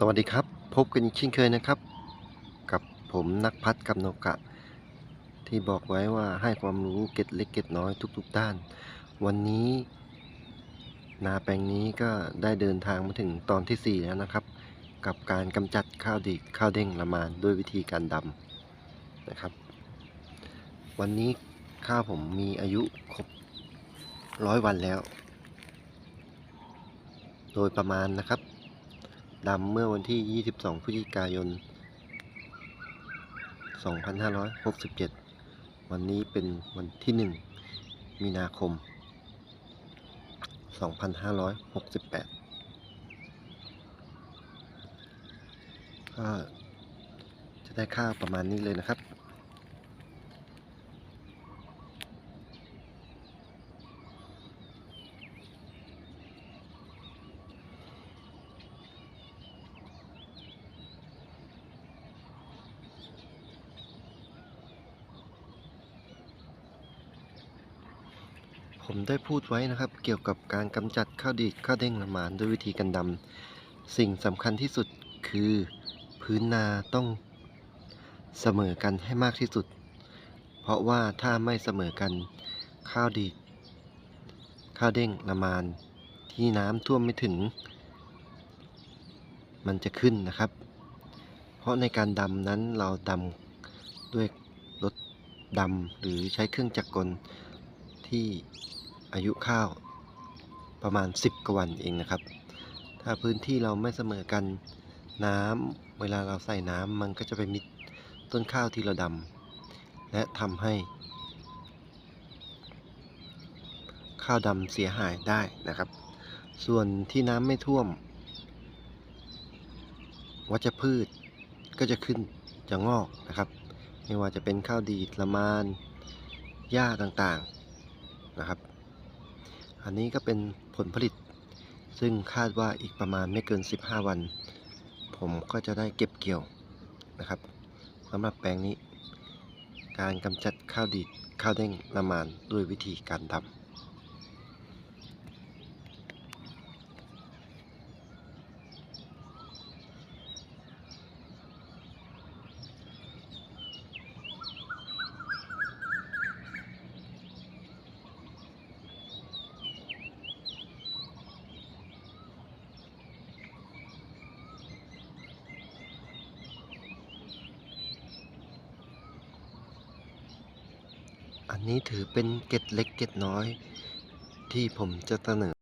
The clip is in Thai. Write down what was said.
สวัสดีครับ พบกันอีกเช่นเคยนะครับ กับผมนักพัฒกับโนกะ ที่บอกไว้ว่าให้ความรู้เก็ดเล็กเก็ดน้อยทุก ๆ ด้าน วันนี้ นาแปลงนี้ก็ได้เดินทางมาถึงตอนที่ 4 แล้วนะครับ กับการกำจัดข้าวดีดข้าวเด้งละมานด้วยวิธีการดำนะครับ วันนี้ข้าวผมมีอายุครบร้อยวันแล้ว โดยประมาณนะครับ ดำเมื่อวันที่ 22 พฤศจิกายน 2567 วันนี้เป็นวันที่ 1 มีนาคม 2568 ก็จะได้ค่าประมาณนี้เลยนะครับ ผมได้พูดไว้นะครับ เกี่ยวกับการกำจัดข้าวดีดข้าวเด้งละมานด้วยวิธีการดำสิ่งสำคัญที่สุดคือพื้นนาต้องเสมอกันให้มากที่สุด เพราะว่าถ้าไม่เสมอกันข้าวดีดข้าวเด้งละมานที่น้ำท่วมไม่ถึง มันจะขึ้นนะครับ เพราะในการดำนั้นเราดำด้วยรถดำหรือใช้เครื่องจักรกล ที่อายุข้าวประมาณ 10กว่าวันเองนะครับ ถ้าพื้นที่เราไม่เสมอกันน้ำเวลาเราใส่น้ำมันก็จะไปมิดต้นข้าวที่เราดำและทำให้ ข้าวดำเสียหายได้นะครับ ส่วนที่น้ำไม่ท่วม วัชพืชก็จะขึ้นจะงอกนะครับ ไม่ว่าจะเป็นข้าวดีดละมานหญ้าต่างๆ นะครับ อันนี้ก็เป็นผลผลิต ซึ่งคาดว่าอีกประมาณไม่เกิน 15 วัน ผมก็จะได้เก็บเกี่ยวนะครับสำหรับแปลงนี้ การกำจัดข้าวดีดข้าวเด้งละมานด้วยวิธีการดำ อันนี้ถือเป็นเกร็ดเล็กเกร็ดน้อย ที่ผมจะเสนอ